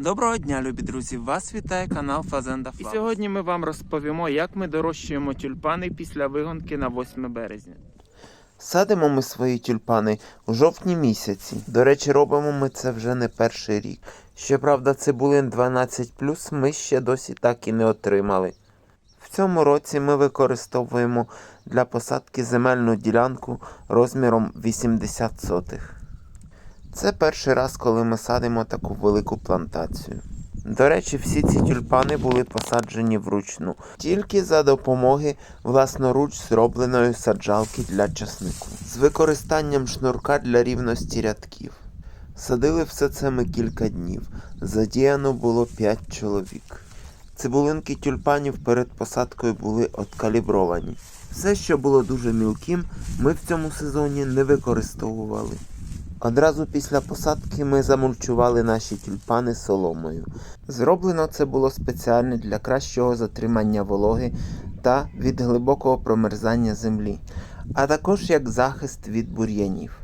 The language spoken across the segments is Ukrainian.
Доброго дня, любі друзі! Вас вітає канал Фазенда І сьогодні ми вам розповімо, як ми дорощуємо тюльпани після вигонки на 8 березня. Садимо ми свої тюльпани у жовтні місяці. До речі, робимо ми це вже не перший рік. Щоправда, цибулин 12 ми ще досі так і не отримали. В цьому році ми використовуємо для посадки земельну ділянку розміром 80 сотих. Це перший раз, коли ми садимо таку велику плантацію. До речі, всі ці тюльпани були посаджені вручну, тільки за допомоги власноруч зробленої саджалки для часнику, з використанням шнурка для рівності рядків. Садили все це ми кілька днів. Задіяно було 5 чоловік. Цибулинки тюльпанів перед посадкою були откалібровані. Все, що було дуже мілким, ми в цьому сезоні не використовували. Одразу після посадки ми замульчували наші тюльпани соломою. Зроблено це було спеціально для кращого затримання вологи та від глибокого промерзання землі, а також як захист від бур'янів.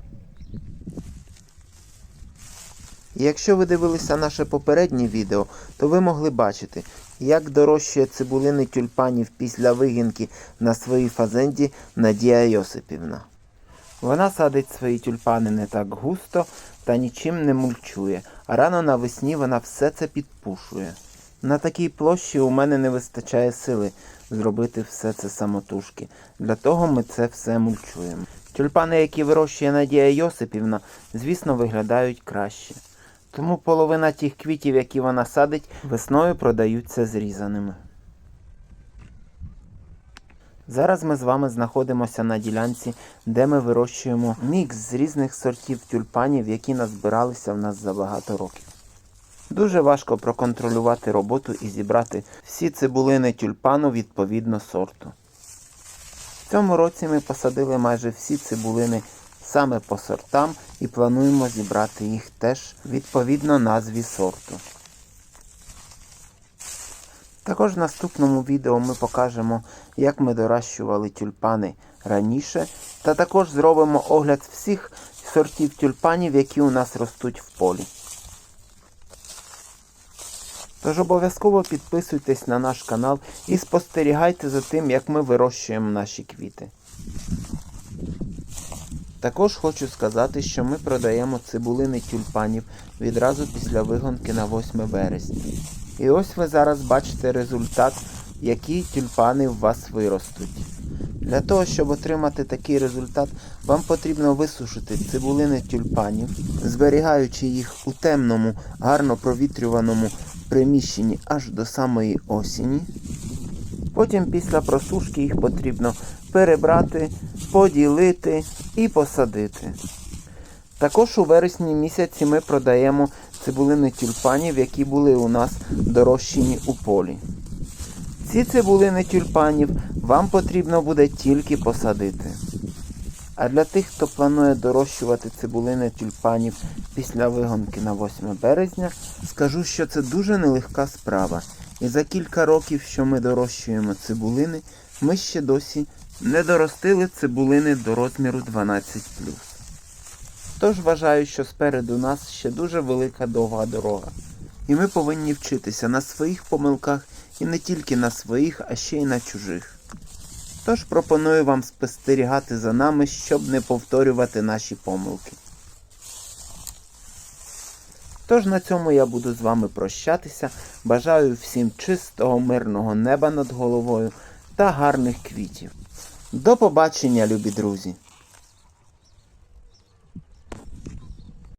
Якщо ви дивилися наше попереднє відео, то ви могли бачити, як дорощує цибулини тюльпанів після вигінки на своїй фазенді Надія Йосипівна. Вона садить свої тюльпани не так густо та нічим не мульчує, а рано навесні вона все це підпушує. На такій площі у мене не вистачає сили зробити все це самотужки. Для того ми це все мульчуємо. Тюльпани, які вирощує Надія Йосипівна, звісно, виглядають краще. Тому половина тих квітів, які вона садить, весною продаються зрізаними. Зараз ми з вами знаходимося на ділянці, де ми вирощуємо мікс з різних сортів тюльпанів, які назбиралися в нас за багато років. Дуже важко проконтролювати роботу і зібрати всі цибулини тюльпану відповідно сорту. В цьому році ми посадили майже всі цибулини саме по сортам і плануємо зібрати їх теж відповідно назві сорту. Також в наступному відео ми покажемо, як ми доращували тюльпани раніше, та також зробимо огляд всіх сортів тюльпанів, які у нас ростуть в полі. Тож обов'язково підписуйтесь на наш канал і спостерігайте за тим, як ми вирощуємо наші квіти. Також хочу сказати, що ми продаємо цибулини тюльпанів відразу після вигонки на 8 березня. І ось ви зараз бачите результат, які тюльпани в вас виростуть. Для того, щоб отримати такий результат, вам потрібно висушити цибулини тюльпанів, зберігаючи їх у темному, гарно провітрюваному приміщенні аж до самої осені. Потім після просушки їх потрібно перебрати, поділити і посадити. Також у вересні місяці ми продаємо цибулини тюльпанів, які були у нас дорощені у полі. Ці цибулини тюльпанів вам потрібно буде тільки посадити. А для тих, хто планує дорощувати цибулини тюльпанів після вигонки на 8 березня, скажу, що це дуже нелегка справа. І за кілька років, що ми дорощуємо цибулини, ми ще досі не доростили цибулини до розміру 12 Тож вважаю, що спереду нас ще дуже велика довга дорога. І ми повинні вчитися на своїх помилках і не тільки на своїх, а ще й на чужих. Тож пропоную вам спостерігати за нами, щоб не повторювати наші помилки. Тож на цьому я буду з вами прощатися. Бажаю всім чистого, мирного неба над головою та гарних квітів. До побачення, любі друзі!